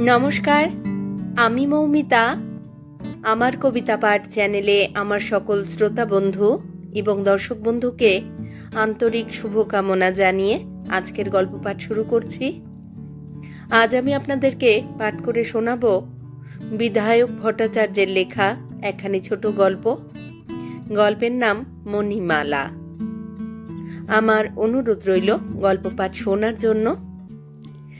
নমস্কার, আমি মৌমিতা। আমার কবিতা পাঠ চ্যানেলে আমার সকল শ্রোতা বন্ধু এবং দর্শক বন্ধুকে আন্তরিক শুভকামনা জানিয়ে আজকের গল্প পাঠ শুরু করছি। আজ আমি আপনাদেরকে পাঠ করে শোনাব বিধায়ক ভট্টাচার্যের লেখা একখানি ছোট গল্প। গল্পের নাম মণিমালা। আমার অনুরোধ রইল গল্প পাঠ শোনার জন্য।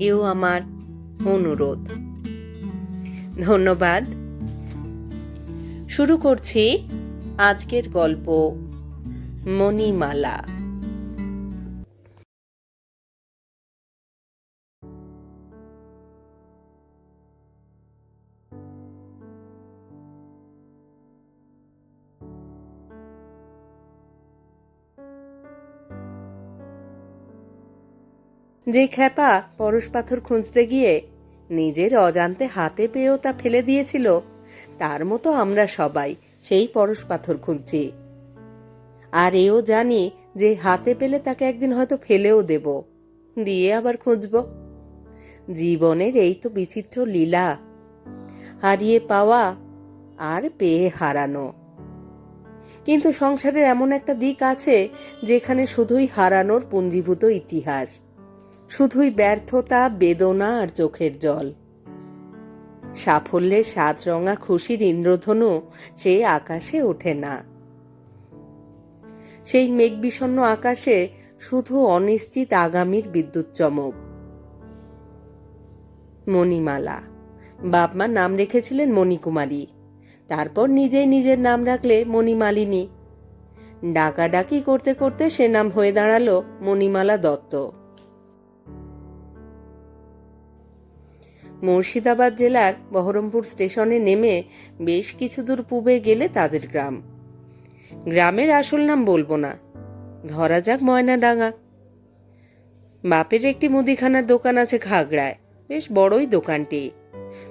এও আমার অনুরোধ। ধন্যবাদ। শুরু করছি আজকের গল্প মণিমালা। যে খ্যাপা পরশ পাথর খুঁজতে গিয়ে নিজের অজান্তে হাতে পেয়েও তা ফেলে দিয়েছিল, তার মতো আমরা সবাই সেই পরশ পাথর খুঁজছি। আর এও জানি যে হাতে পেলে তাকে একদিন হয়তো ফেলেও দেব, দিয়ে আবার খুঁজব। জীবনের এই তো বিচিত্র লীলা, হারিয়ে পাওয়া আর পেয়ে হারানো। কিন্তু সংসারের এমন একটা দিক আছে যেখানে শুধুই হারানোর পুঞ্জীভূত ইতিহাস। শুধুই ব্যর্থতা, বেদনা আর চোখের জল। সাফল্যের সাত রঙা খুশির ইন্দ্রধনু সে আকাশে ওঠে না। সেই মেঘবিষণ্ণ আকাশে শুধু অনিশ্চিত আগামীর বিদ্যুৎ চমক। মণিমালা। বাপমা নাম রেখেছিলেন মণিকুমারী। তারপর নিজেই নিজের নাম রাখলে মণিমালিনী। ডাকাডাকি করতে করতে সে নাম হয়ে দাঁড়াল মণিমালা দত্ত। মুর্শিদাবাদ জেলার বহরমপুর স্টেশনে নেমে বেশ কিছু দূর পূবে গেলে তাদের গ্রাম। গ্রামের আসল নাম বলব না। ধরা যাক ময়নাডাঙ্গা। বাপের একটি মুদিখানার দোকান আছে খাগড়ায় বেশ বড়ই দোকানটি।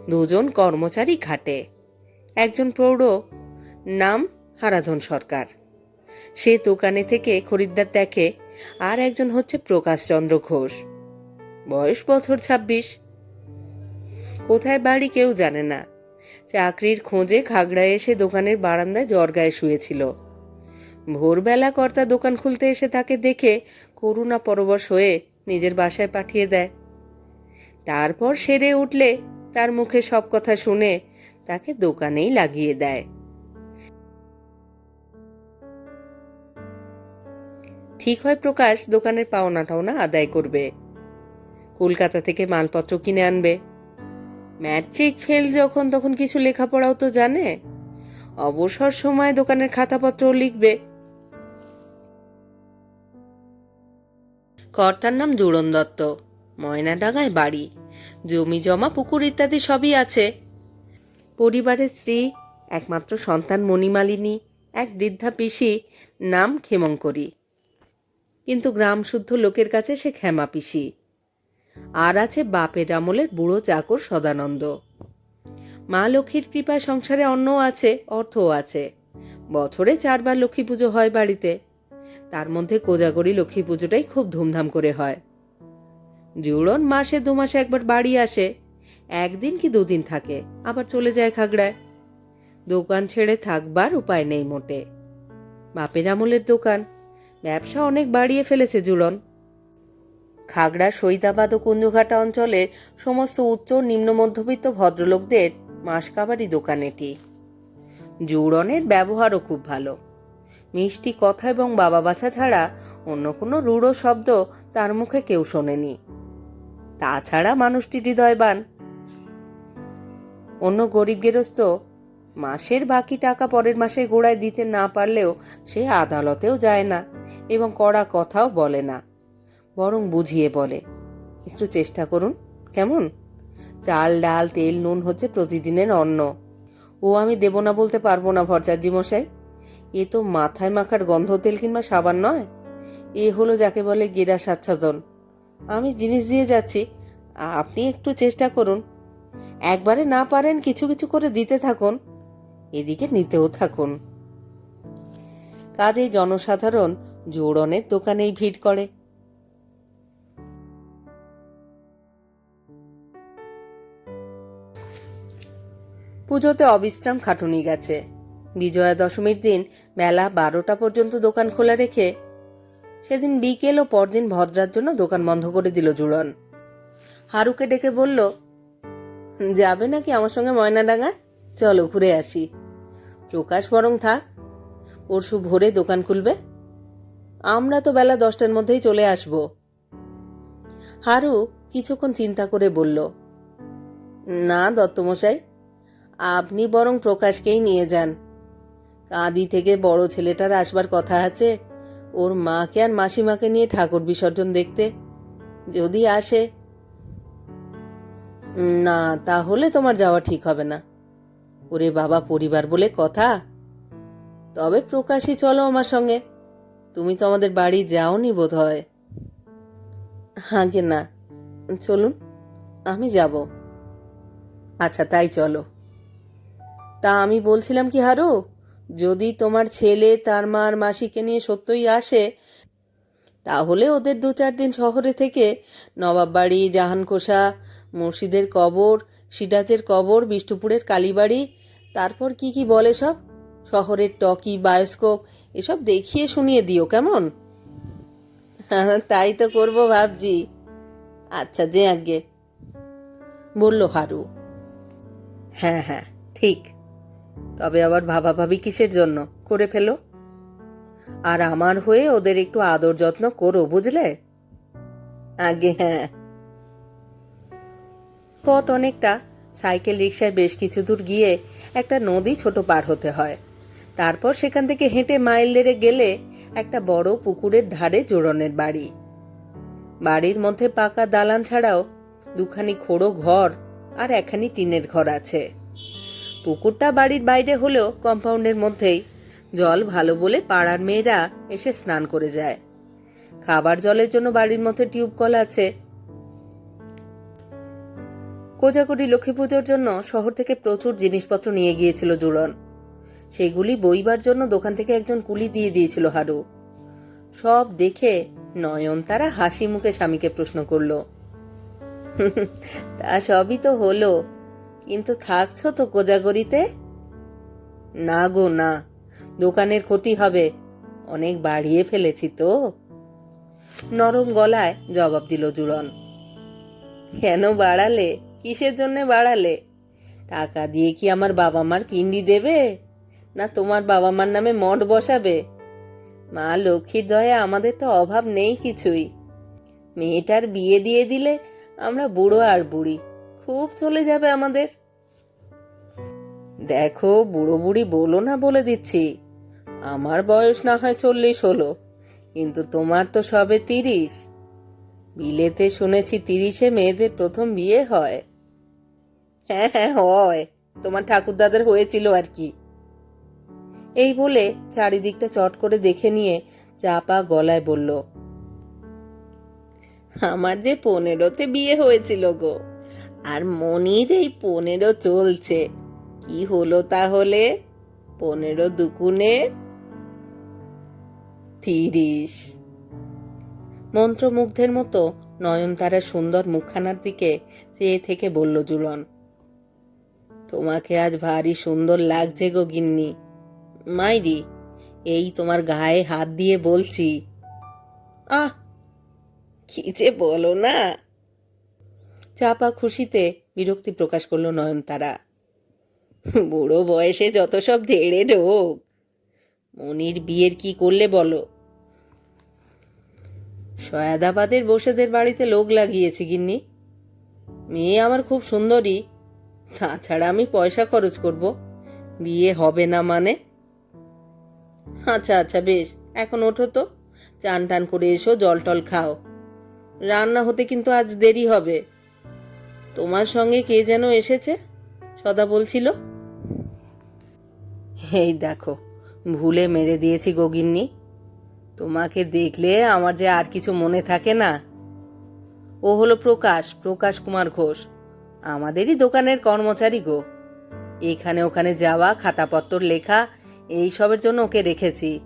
দুজন কর্মচারী খাটে। একজন প্রৌঢ়, নাম হারাধন সরকার। সে দোকানে থেকে খরিদ্দার দেখে, আর একজন হচ্ছে প্রকাশচন্দ্র ঘোষ। বয়স বছর ছাব্বিশ। কোথায় বাড়ি কেউ জানে না। চাকরির খোঁজে খাগড়ায় এসে দোকানের বারান্দায় জর্গায় শুয়েছিল। ভোরবেলা কর্তা দোকান খুলতে এসে তাকে দেখে করুণা পরবশ হয়ে নিজের বাসায় পাঠিয়ে দেয়। তারপর সেরে উঠলে তার মুখে সব কথা শুনে তাকে দোকানেই লাগিয়ে দেয়। ঠিক হয় প্রকাশ দোকানের পাওনা টাওনা আদায় করবে। কলকাতা থেকে মালপত্র কিনে আনবে। ম্যাট্রিক ফেল যখন, তখন কিছু লেখাপড়াও তো জানে। অবসর সময় দোকানের খাতাপত্রও লিখবে। কর্তার নাম জুড়ন দত্ত ময়নাডাঙ্গায় বাড়ি। জমি, জমা, পুকুর ইত্যাদি সবই আছে। পরিবারের স্ত্রী, একমাত্র সন্তান মণিমালিনী, এক বৃদ্ধা পিসি, নাম ক্ষেমঙ্করী কিন্তু গ্রাম শুদ্ধ লোকের কাছে সে ক্ষেমা পিসি। আর আছে বাপের আমলের বুড়ো চাকর সদানন্দ। মা লক্ষ্মীর কৃপায় সংসারে অন্নও আছে, অর্থও আছে। বছরে চারবার লক্ষ্মী পুজো হয় বাড়িতে। তার মধ্যে কোজাগরি লক্ষ্মী পুজোটাই খুব ধুমধাম করে হয়। জুড়ন মাসে দু মাসে একবার বাড়ি আসে। একদিন কি দুদিন থাকে, আবার চলে যায় খাগড়ায়। দোকান ছেড়ে থাকবার উপায় নেই মোটে। বাপের আমলের দোকান। ব্যবসা অনেক বাড়িয়ে ফেলেছে জুড়ন। খাগড়া সৈদাবাদ ও কুঞ্জঘাটা অঞ্চলের সমস্ত উচ্চ নিম্ন মধ্যবিত্ত ভদ্রলোকদের মাসকাবারি দোকান এটি। জুড়নের ব্যবহারও খুব ভালো। মিষ্টি কথা এবং বাবা বাছা ছাড়া অন্য কোনো রূঢ় শব্দ তার মুখে কেউ শোনেনি। তাছাড়া মানুষটি হৃদয়বান। অন্য গরিব গেরস্ত মাসের বাকি টাকা পরের মাসের গোড়ায় দিতে না পারলেও সে আদালতেও যায় না এবং কড়া কথাও বলে না। বরং বুঝিয়ে বলে। একটু চেষ্টা করুন, কেমন? চাল, ডাল, তেল, নুন হচ্ছে প্রতিদিনের অন্ন। ও, আমি দেব না বলতে পারব না ভরচাজি মশাই এ তো মাথায় মাখার গন্ধ, তেল কিংবা সাবান নয়। এ হলো যাকে বলে গেরা স্বাচ্ছাদন আমি জিনিস দিয়ে যাচ্ছি, আপনি একটু চেষ্টা করুন। একবারে না পারেন কিছু কিছু করে দিতে থাকুন, এদিকে নিতেও থাকুন। কাজেই জনসাধারণ জোড়নের দোকানেই ভিড় করে। পুজোতে অবিশ্রাম খাটুনি গেছে। বিজয়া দশমীর দিন বেলা বারোটা পর্যন্ত দোকান খোলা রেখে সেদিন বিকেল ও পরদিন ভদ্রার জন্য দোকান বন্ধ করে দিল জুড়ন হারুকে ডেকে বলল, যাবে নাকি আমার সঙ্গে ময়নাডাঙ্গা? চলো ঘুরে আসি। প্রকাশ বরং থাক, পরশু ভোরে দোকান খুলবে। আমরা তো বেলা দশটার মধ্যেই চলে আসব। হারু কিছুক্ষণ চিন্তা করে বলল, না দত্তমশাই আপনি বরং প্রকাশকেই নিয়ে যান। কাঁদি থেকে বড় ছেলেটার আসবার কথা আছে। ওর মাকে আর মাসিমাকে নিয়ে ঠাকুর বিসর্জন দেখতে। যদি আসে। না, তাহলে তোমার যাওয়া ঠিক হবে না। ওরে বাবা, পরিবার বলে কথা। তবে প্রকাশই চলো আমার সঙ্গে। তুমি তো আমাদের বাড়ি যাওনি বোধ হয় হাগে না, চলুন, আমি যাব। আচ্ছা তাই চলো। তা আমি বলছিলাম কি, হারু? যদি তোমার ছেলে তার মার মাসিকে নিয়ে সত্যই আসে, তাহলে ওদের দু চার দিন শহরে থেকে নবাব নবাববাড়ি, জাহানকোষা মুর্শিদের কবর, সিরাজের কবর, বিষ্ণুপুরের কালীবাড়ি, তারপর কি কি বলে সব? শহরের টকি, বায়োস্কোপ, এসব দেখিয়ে শুনিয়ে দিও কেমন? তাই তো করব ভাবছি। আচ্ছা যে আগে বলল হারু। হ্যাঁ হ্যাঁ ঠিক। তবে আবার ভাবাভাবি কিসের জন্য? করে ফেলো। আর আমার হয়ে ওদের একটু আদর যত্ন করো, বুঝলে? আগে হ্যাঁ। পথ অনেকটা, সাইকেল রিক্সায় বেশ কিছু দূর গিয়ে একটা নদী ছোট পার হতে হয়। তারপর সেখান থেকে হেঁটে মাইল দেড়ে গেলে একটা বড় পুকুরের ধারে জোড়নের বাড়ি। বাড়ির মধ্যে পাকা দালান ছাড়াও দুখানি খোড়ো ঘর আর একখানি টিনের ঘর আছে। পুকুরটা বাড়ির বাইরে হলেও কম্পাউন্ডের মধ্যেই। জল ভালো বলে পাড়ার মেয়েরা এসে স্নান করে যায়। খাবার জলের জন্য বাড়ির মধ্যে টিউব কল আছে। কোজাকুটি লক্ষ্মী পুজোর জন্য শহর থেকে প্রচুর জিনিসপত্র নিয়ে গিয়েছিল জুড়ন। সেগুলি বইবার জন্য দোকান থেকে একজন কুলি দিয়ে দিয়েছিল হারু। সব দেখে নয়ন তারা হাসি মুখে স্বামীকে প্রশ্ন করল তা সবই তো হলো। কিন্তু থাকছো তো কোজাগরিতে? না গো, না। দোকানের ক্ষতি হবে। অনেক বাড়িয়ে ফেলেছি তো। নরম গলায় জবাব দিল জুড়ন। কেন বাড়ালে? কিসের জন্য বাড়ালে? টাকা দিয়ে কি আমার বাবা মার পিন্ডি দেবে? না তোমার বাবা মার নামে মঠ বসাবে? মা লক্ষ্মীর দয়া, আমাদের তো অভাব নেই কিছুই। মেয়েটার বিয়ে দিয়ে দিলে আমরা বুড়ো আর বুড়ি। খুব চলে যাবে আমাদের। দেখো, বুড়ো বুড়ি বলো না বলে দিচ্ছি। আমার বয়স না হয় চল্লিশ হলো, কিন্তু তোমার তো সবে তিরিশ। বিলেতে শুনেছি তিরিশে মেয়েদের প্রথম বিয়ে হয়। হ্যাঁ হ্যাঁ হয়। তোমার ঠাকুরদাদের হয়েছিল আর কি। এই বলে চারিদিকটা চট করে দেখে নিয়ে চাপা গলায় বলল, আমার যে পনেরোতে বিয়ে হয়েছিল গো। আর মনির এই পনেরো চলছে। কি হলো তাহলে? পনেরো দুকুনে তিরিশ। মন্ত্রমুগ্ধের মতো নয়নতারার সুন্দর মুখখানার দিকে চেয়ে থেকে বলল জুলন, তোমাকে আজ ভারী সুন্দর লাগছে গো গিন্নি। মাইরি, এই তোমার গায়ে হাত দিয়ে বলছি। আহ, কি যে বলো না। চাপা খুশিতে বিরক্তি প্রকাশ করল নয়নতারা। বুড়ো বয়সে যত সব ধেড়ে ঢোক। মনির বিয়ের কি করলে বলো? সয়াদাবাদের বসেদের বাড়িতে লোক লাগিয়েছি গিন্নি। মেয়ে আমার খুব সুন্দরী। তাছাড়া আমি পয়সা খরচ করব। বিয়ে হবে না মানে? আচ্ছা আচ্ছা বেশ, এখন ওঠো তো। চান টান করে এসো, জল টল খাও। রান্না হতে কিন্তু আজ দেরি হবে। তোমার সঙ্গে কে যেন এসেছে? সদা বলছিল। এই দেখো, ভুলে মেরে দিয়েছি গোগিন্নি তোমাকে দেখলে আমার যে আর কিছু মনে থাকে না। ও হলো প্রকাশ প্রকাশ কুমার ঘোষ। আমাদেরই দোকানের কর্মচারী গো। এখানে ওখানে যাওয়া, খাতাপত্তর লেখা, এই সবের জন্য ওকে রেখেছি।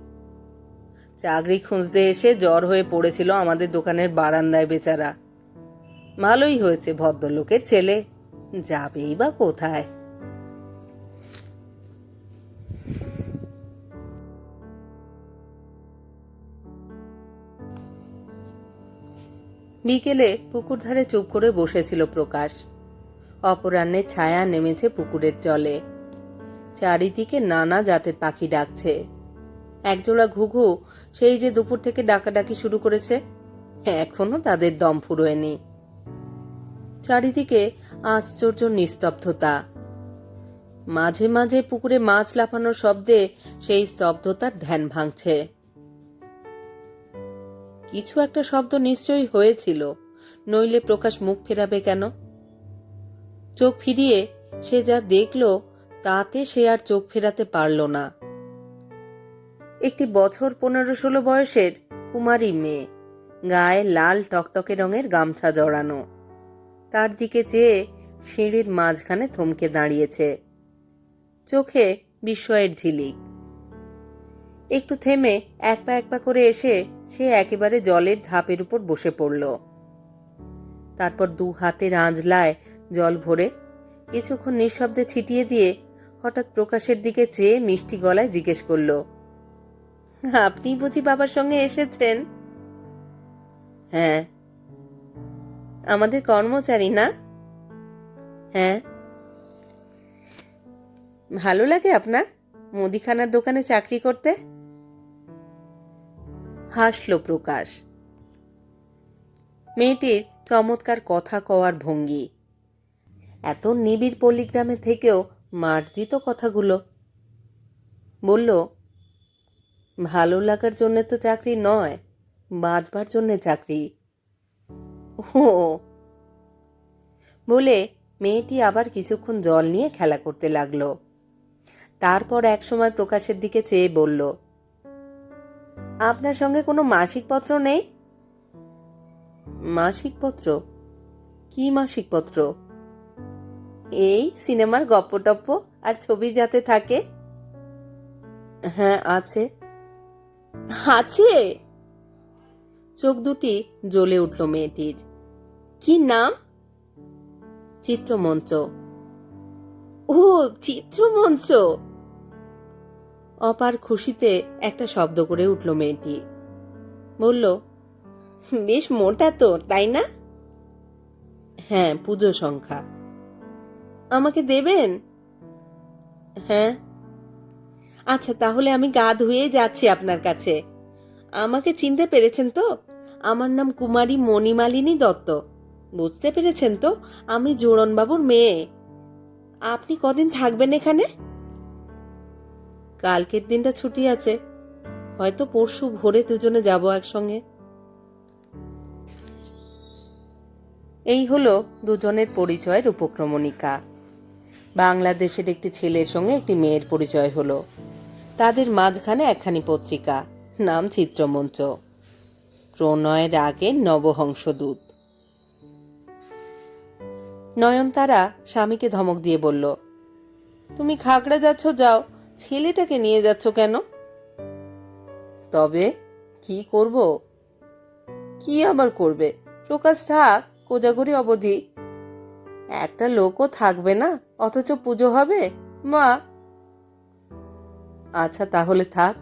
চাকরি খুঁজতে এসে জ্বর হয়ে পড়েছিল আমাদের দোকানের বারান্দায় বেচারা। ভালোই হয়েছে ভদ্রলোকের ছেলে। যাবেই বা কোথায়। বিকেলে পুকুর ধারে চুপ করে বসেছিল প্রকাশ। অপরাহ্নের ছায়া নেমেছে পুকুরের জলে। চারিদিকে নানা জাতের পাখি ডাকছে। একজোড়া ঘুঘু, সেই যে দুপুর থেকে ডাকাডাকি শুরু করেছে, এখনও তাদের দম ফুরোয়নি। চারিদিকে আশ্চর্য নিস্তব্ধতা। মাঝে মাঝে পুকুরে মাছ লাফানোর শব্দে সেই স্তব্ধতার ধ্যান ভাঙছে। কিছু একটা শব্দ নিশ্চয়ই হয়েছিল, নইলে প্রকাশ মুখ ফেরাবে কেন? চোখ ফিরিয়ে সে যা দেখল, তাতে সে আর চোখ ফেরাতে পারল না। একটি বছর পনেরো ষোলো বয়সের কুমারী মেয়ে, গায়ে লাল টকটকে রঙের গামছা জড়ানো। তার দিকে চেয়ে সিঁড়ির মাঝখানে থমকে দাঁড়িয়েছে। চোখে বিস্ময়ের ঝিলিক। একটু থেমে এক পা এক পা করে এসে সে একেবারে জলের ধাপের উপর বসে পড়ল। তারপর দু হাতের আঁজলায় জল ভরে কিছুক্ষণ নিঃশব্দে ছিটিয়ে দিয়ে হঠাৎ প্রকাশের দিকে চেয়ে মিষ্টি গলায় জিজ্ঞেস করল, আপনি বুঝি বাবার সঙ্গে এসেছেন? হ্যাঁ আমাদের কর্মচারী, না? হ্যাঁ। ভালো লাগে আপনার? মুদিখানার দোকানে চাকরি করতে? হাসল প্রকাশ। মেয়েটির চমৎকার কথা কওয়ার ভঙ্গি। এত নিবিড় পল্লীগ্রামে থেকেও মার্জিত কথাগুলো। বলল, ভালো লাগার জন্য তো চাকরি নয়, বাঁচবার জন্যে চাকরি। ও বলে মেয়েটি আবার কিছুক্ষণ জল নিয়ে খেলা করতে লাগল। তারপর একসময় প্রকাশের দিকে চেয়ে বলল, আপনার সঙ্গে কোনো মাসিক পত্র নেই? মাসিক পত্র? কি মাসিক পত্র? এই সিনেমার গপ্প টপ্প আর ছবি যাতে থাকে? হ্যাঁ আছে। আছে? চোখ দুটি জ্বলে উঠল মেয়েটির। কি নাম? চিত্রমঞ্চ। ও, চিত্রমঞ্চ। অপার খুশিতে একটা শব্দ করে উঠল মেয়েটি। বলল, বেশ মোটা তো তাই না? হ্যাঁ পুজো সংখ্যা। আমাকে দেবেন? হ্যাঁ। আচ্ছা তাহলে আমি গা ধুয়ে যাচ্ছি আপনার কাছে। আমাকে চিনতে পেরেছেন তো? আমার নাম কুমারী মণিমালিনী দত্ত। বুঝতে পেরেছেন তো? আমি জোড়নবাবুর মেয়ে। আপনি কদিন থাকবেন এখানে? কালকের দিনটা ছুটি আছে। হয়তো পরশু ভোরে দুজনে যাব একসঙ্গে। এই হলো দুজনের পরিচয়ের উপক্রমণিকা। বাংলাদেশের একটি ছেলের সঙ্গে একটি মেয়ের পরিচয় হলো। তাদের মাঝখানে একখানি পত্রিকা। নাম চিত্রমঞ্চ। প্রণয়ের আগে নবহংসদূত। নয়নতারা স্বামীকে ধমক দিয়ে বলল, তুমি খাগড়া যাচ্ছ, যাও। ছেলেটাকে নিয়ে যাচ্ছ কেন? তবে কি করব? কি আবার করবে? প্রকাশ থাক, কোজাগরি অবধি। একটা লোকও থাকবে না, অথচ পুজো হবে, মা। আচ্ছা তাহলে থাক।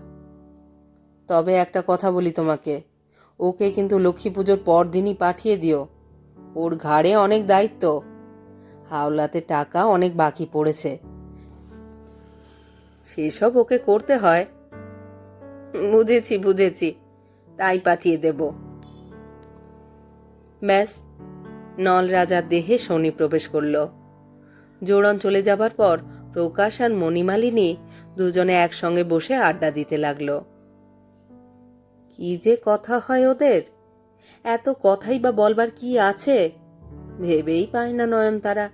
তবে একটা কথা বলি তোমাকে। ওকে কিন্তু লক্ষ্মী পুজোর পর দিনই পাঠিয়ে দিও। ওর ঘাড়ে অনেক দায়িত্ব। হাওলাতে টাকা অনেক বাকি পড়েছে। সেসব ওকে করতে হয়। বুঝেছি বুঝেছি। তাই পাঠিয়ে দেব। ব্যাস নল রাজার দেহে শনি প্রবেশ করল। জোড়ন চলে যাবার পর প্রকাশ আর মণিমালিনী দুজনে একসঙ্গে বসে আড্ডা দিতে লাগল। কি যে কথা হয় ওদের? এত কথাই বা বলবার কি আছে? ভেবেই পায় না নয়নতারা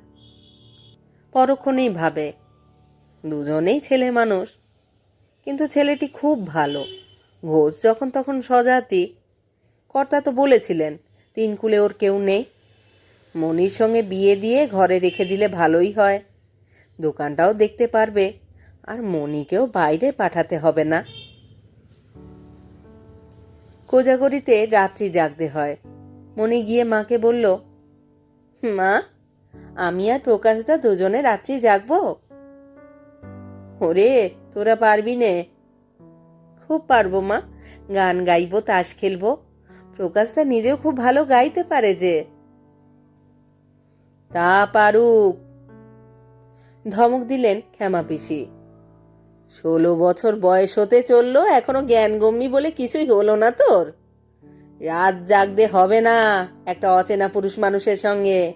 পরক্ষণেই ভাবে, দুজনেই ছেলে মানুষ। কিন্তু ছেলেটি খুব ভালো। ঘোষ যখন তখন সজাতি। কর্তা তো বলেছিলেন, তিন কুলে ওর কেউ নেই। মনির সঙ্গে বিয়ে দিয়ে ঘরে রেখে দিলে ভালোই হয়। দোকানটাও দেখতে পারবে, আর মনিকেও বাইরে পাঠাতে হবে না। কোজাগরিতে রাত্রি জাগতে হয়। মনি গিয়ে মাকে বলল মা, আমি আর প্রকাশদা দুজনে রাত্রি জাগবো? ওরে, তোরা পারবি নে। খুব পারব মা, গান গাইবো, তাস খেলব। প্রকাশদা নিজেও খুব ভালো গাইতে পারে যে। তা পারুক। ধমক দিলেন ক্ষমা পিসি। ষোলো বছর বয়স হতে চলল, এখনও জ্ঞান গম্যি বলে কিছুই হলো না তোর? রাত জাগতে হবে না একটা অচেনা পুরুষ মানুষের সঙ্গে।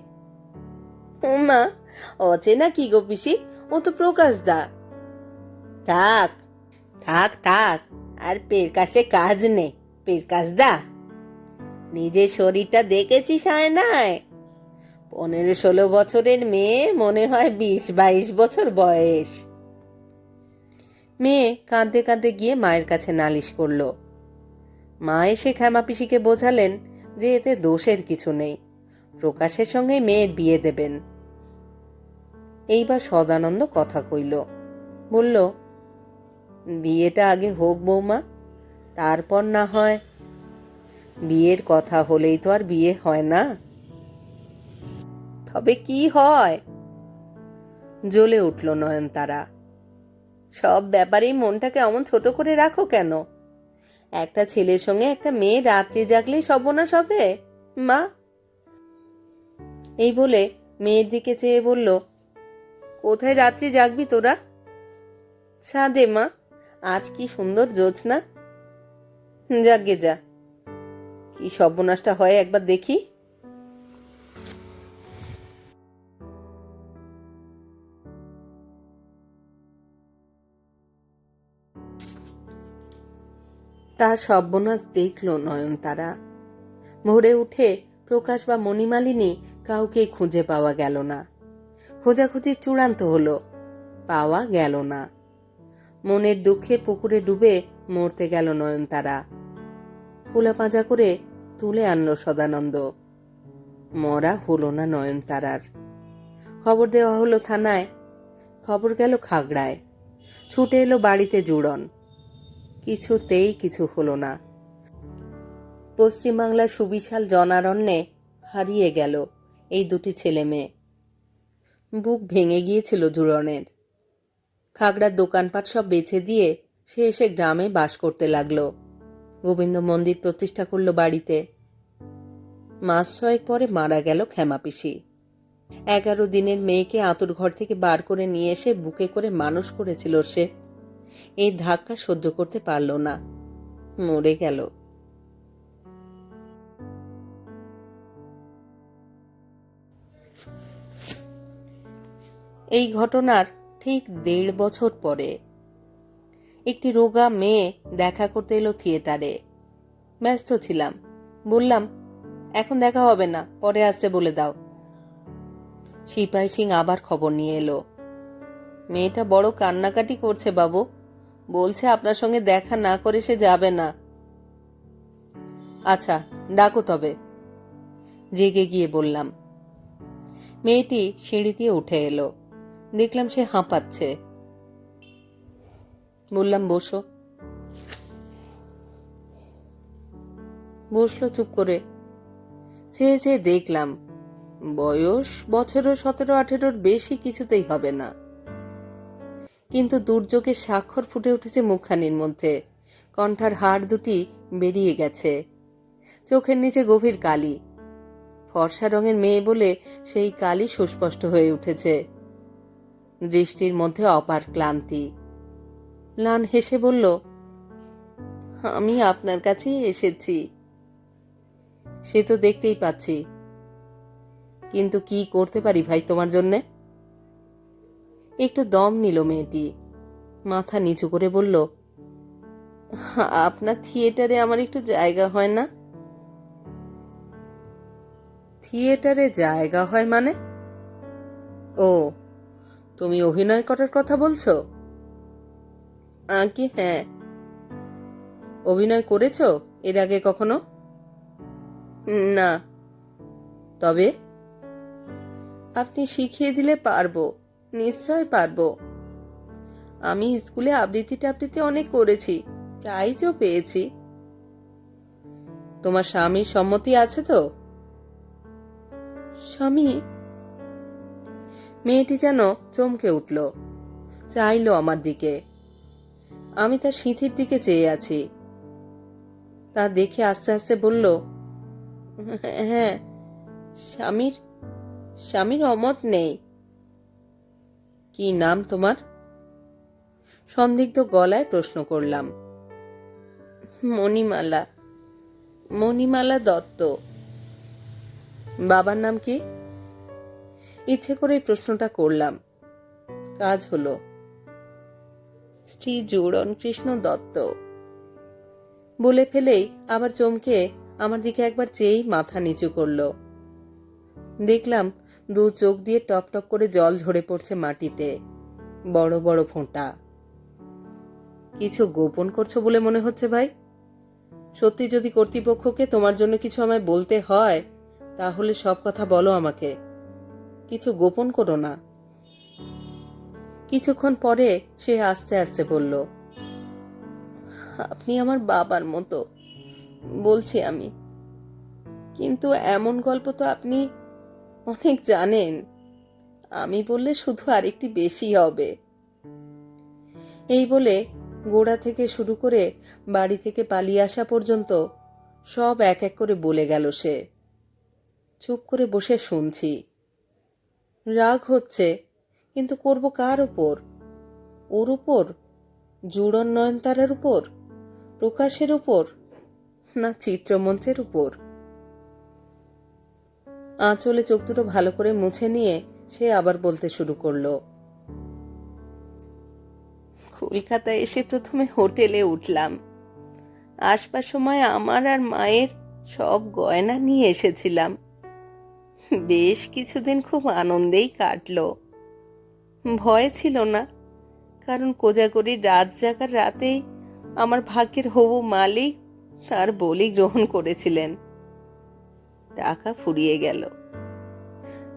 মা অচেনা কি গো পিসি? ও তো প্রকাশ দা। থাক থাক থাক, আর পের কাছে কাজ নেই পের কাজ দা। নিজের শরীরটা দেখেছিস আয়নায়? পনেরো ষোলো বছরের মেয়ে, মনে হয় বিশ বাইশ বছর বয়স। মেয়ে কাঁদতে কাঁদতে গিয়ে মায়ের কাছে নালিশ করল। মা এসে পিসিকে বোঝালেন যে এতে দোষের কিছু নেই। প্রকাশের সঙ্গে মেয়ের বিয়ে দেবেন। এইবার সদানন্দ কথা কইল। বলল, বিয়েটা আগে হোক বৌমা, তারপর না হয়। বিয়ের কথা হলেই তো আর বিয়ে হয় না। তবে কি হয়? জ্বলে উঠল নয়নতারা। সব ব্যাপারেই মনটাকে অমন ছোট করে রাখো কেন? একটা ছেলের সঙ্গে একটা মেয়ে রাত্রে জাগলেই সর্বনাশ হবে? মা? এই বলে মেয়ের দিকে চেয়ে বলল, কোথায় রাত্রি জাগবি তোরা? ছাদে, মা। আজ কি সুন্দর জোৎস্না যাগে যা। কি সর্বনাশটা হয় একবার দেখি। তার সর্বনাশ দেখল নয়নতারা। ভোরে উঠে প্রকাশ বা মণিমালিনী কাউকে খুঁজে পাওয়া গেল না। খোঁজাখুঁজি চূড়ান্ত হলো, পাওয়া গেল না। মনের দুঃখে পুকুরে ডুবে মরতে গেল নয়নতারা। কুলা পাঁজা করে তুলে আনলো সদানন্দ। মরা হলো না নয়নতারার। খবর দেওয়া হলো থানায়, খবর গেল খাগড়ায়। ছুটে এলো বাড়িতে জুড়ন। কিছুতেই কিছু হলো না। পশ্চিমবাংলার সুবিশাল জনারণ্যে হারিয়ে গেল এই দুটি ছেলে মেয়ে। বুক ভেঙে গিয়েছিল জুড়নের। খাগড়ার দোকানপাট সব বেছে দিয়ে সে এসে গ্রামে বাস করতে লাগল। গোবিন্দ মন্দির প্রতিষ্ঠা করল বাড়িতে। মাস ছয়েক পরে মারা গেল ক্ষেমাপিসি এগারো দিনের মেয়েকে আতুর ঘর থেকে বার করে নিয়ে এসে বুকে করে মানুষ করেছিল সে। এই ধাক্কা সহ্য করতে পারল না। মরে গেল। এই ঘটনার ঠিক দেড় বছর পরে একটি রোগা মেয়ে দেখা করতে এলো থিয়েটারে। ব্যস্ত ছিলাম। বললাম, এখন দেখা হবে না, পরে আসতে বলে দাও। সিপাই সিং আবার খবর নিয়ে এলো। মেয়েটা বড় কান্নাকাটি করছে বাবু। বলছে আপনার সঙ্গে দেখা না করে সে যাবে না। আচ্ছা ডাকো তবে। রেগে গিয়ে বললাম। মেয়েটি সিঁড়ি দিয়ে উঠে এলো। দেখলাম সে হাঁপাচ্ছে। বললাম, বসো। বসল চুপ করে। চেয়ে চেয়ে দেখলাম, বয়স বছরও সতেরো আঠেরোর বেশি কিছুতেই হবে না। কিন্তু দুর্যোগের স্বাক্ষর ফুটে উঠেছে মুখখানির মধ্যে। কণ্ঠার হাড় দুটি বেরিয়ে গেছে। চোখের নিচে গভীর কালি। ফর্সা রঙের মেয়ে বলে সেই কালি সুস্পষ্ট হয়ে উঠেছে। দৃষ্টির মধ্যে অপার ক্লান্তি। ম্লান হেসে বলল, আমি আপনার কাছেই এসেছি। সে তো দেখতেই পাচ্ছি। কিন্তু কি করতে পারি ভাই তোমার জন্যে? একটু দম নিল মেয়েটি। মাথা নিচু করে বলল, আপনার থিয়েটারে আমার একটু জায়গা হয় না? থিয়েটারে জায়গা হয় মানে? ও, তুমি অভিনয় করার কথা বলছো? আগে হ্যাঁ। অভিনয় করেছ এর আগে কখনো? না। তবে? আপনি শিখিয়ে দিলে পারব। নিশ্চয় পারব। আমি স্কুলে আবৃত্তি টাবৃত্তি অনেক করেছি, প্রাইজও পেয়েছি। তোমার স্বামীর সম্মতি আছে তো? স্বামী? মেয়েটি যেন চমকে উঠল, চাইলো আমার দিকে। আমি তার সিঁথির দিকে চেয়ে আছি। তা দেখে আস্তে আস্তে বলল হ্যাঁ স্বামীর স্বামীর অমত নেই। কি নাম তোমার? সন্দিগ্ধ গলায় প্রশ্ন করলাম। মণিমালা। মণিমালা দত্ত। বাবার নাম কি? ইচ্ছে করে প্রশ্নটা করলাম। কাজ হলো। শ্রী জোড়ন কৃষ্ণ দত্ত। বলে ফেলেই আবার চমকে আমার দিকে একবার চেয়েই মাথা নিচু করল। দেখলাম দু চোখ দিয়ে টপ টপ করে জল ঝরে পড়ছে মাটিতে। বড় বড় ফোঁটা। কিছু গোপন করছ বলে মনে হচ্ছে ভাই? সত্যি যদি কর্তৃপক্ষকে তোমার জন্য কিছু আমায় বলতে হয়, তাহলে সব কথা বলো আমাকে। কিছু গোপন করো না। কিছুক্ষণ পরে সে আস্তে আস্তে বলল, আপনি আমার বাবার মতো, বলছি আমি। কিন্তু এমন গল্প তো আপনি অনেক জানেন, আমি বললে শুধু আরেকটি বেশি হবে। এই বলে গোড়া থেকে শুরু করে বাড়ি থেকে পালিয়ে আসা পর্যন্ত সব এক এক করে বলে গেল সে। চুপ করে বসে শুনছি। রাগ হচ্ছে, কিন্তু করব কার উপর? ওর উপর? জুড়ন নয়নতারার উপর? প্রকাশের উপর? না চিত্রমঞ্চের উপর? আঁচলে চোখ দুটো ভালো করে মুছে নিয়ে সে আবার বলতে শুরু করল। কলকাতায় এসে প্রথমে হোটেলে উঠলাম। আসবার সময় আমার আর মায়ের সব গয়না নিয়ে এসেছিলাম। বেশ কিছুদিন খুব আনন্দেই কাটলো। ভয় ছিল না, কারণ কোজাগরির রাত জাগার রাতেই আমার ভাগ্যের হবু মালিক তার বলি গ্রহণ করেছিলেন। টাকা ফুরিয়ে গেল।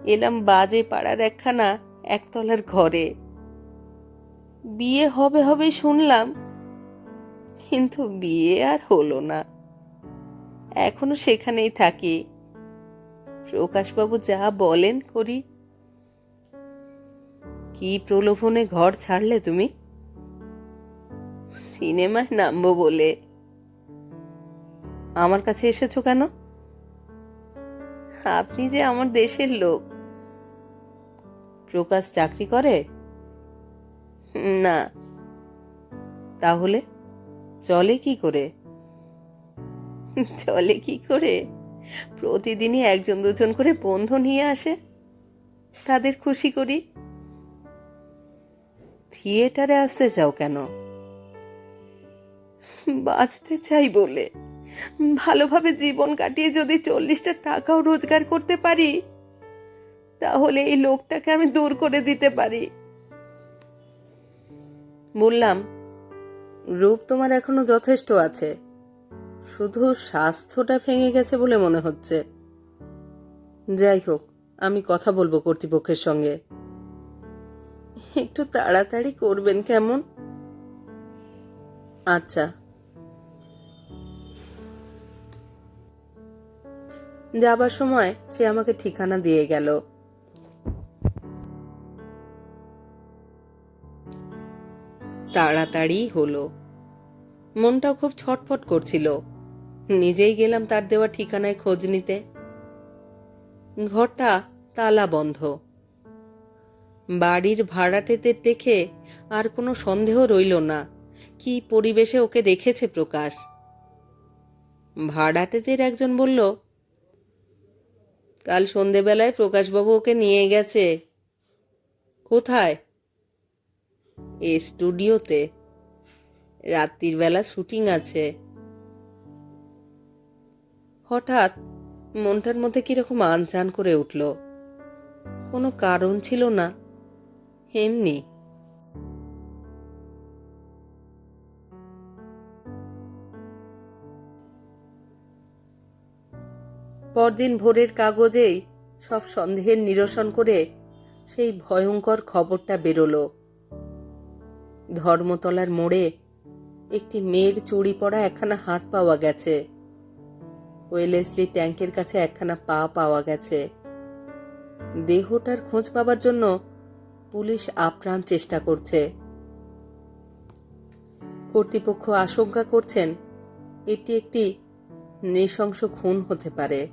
এলাম বাজে পাড়ার একখানা একতলার ঘরে। বিয়ে হবে হবে শুনলাম, কিন্তু বিয়ে আর হলো না। এখনও সেখানেই থাকি। প্রকাশবাবু যা বলেন করি। কি প্রলোভনে ঘর ছাড়লে তুমি? সিনেমায় নামবো বলে। আমার কাছে এসেছ কেন? আপনি যে আমার দেশের লোক। প্রকাশ চাকরি করে? না। তাহলে চলে কি করে? চলে কি করে? প্রতিদিনই একজন দুজন করে বন্ধু নিয়ে আসে। তাদের খুশি করি। থিয়েটারে আসতে চাও কেন? বাঁচতে চাই বলে। ভালোভাবে জীবন কাটিয়ে যদি চল্লিশটা টাকাও রোজগার করতে পারি, তাহলে এই লোকটাকে আমি দূর করে দিতে পারি। বললাম, রূপ তোমার এখনও যথেষ্ট আছে। শুধু স্বাস্থ্যটা ভেঙে গেছে বলে মনে হচ্ছে। যাই হোক, আমি কথা বলব কর্তৃপক্ষের সঙ্গে। একটু তাড়াতাড়ি করবেন কেমন? আচ্ছা। যাবার সময় সে আমাকে ঠিকানা দিয়ে গেল। তাড়াতাড়ি হলো। মনটাও খুব ছটফট করছিল। নিজেই গেলাম তার দেওয়া ঠিকানায় খোঁজ নিতে। ঘরটা তালা বন্ধ। বাড়ির ভাড়াটেতে দেখে আর কোনো সন্দেহ রইল না, কি পরিবেশে ওকে রেখেছে প্রকাশ। ভাড়াটেদের একজন বলল কাল সন্ধেবেলায় প্রকাশবাবু ওকে নিয়ে গেছে। কোথায়? এ স্টুডিওতে। রাত্রির বেলা শুটিং আছে। হঠাৎ মনটার মধ্যে কীরকম আনচান করে উঠল। কোনো কারণ ছিল না। এমনি পরদিন ভোরের কাগজেই সব সন্দেহের নিরসন করে সেই ভয়ঙ্কর খবরটা বেরোলো। ধর্মতলার মোড়ে একটি মেয়ের চুরি পড়া একখানা হাত পাওয়া গেছে। ওয়েলেসলি ট্যাঙ্কের কাছে একখানা পা পাওয়া গেছে। দেহটার খোঁজ পাবার জন্য পুলিশ আপ্রাণ চেষ্টা করছে। কর্তৃপক্ষ আশঙ্কা করছেন, এটি একটি নৃশংস খুন হতে পারে।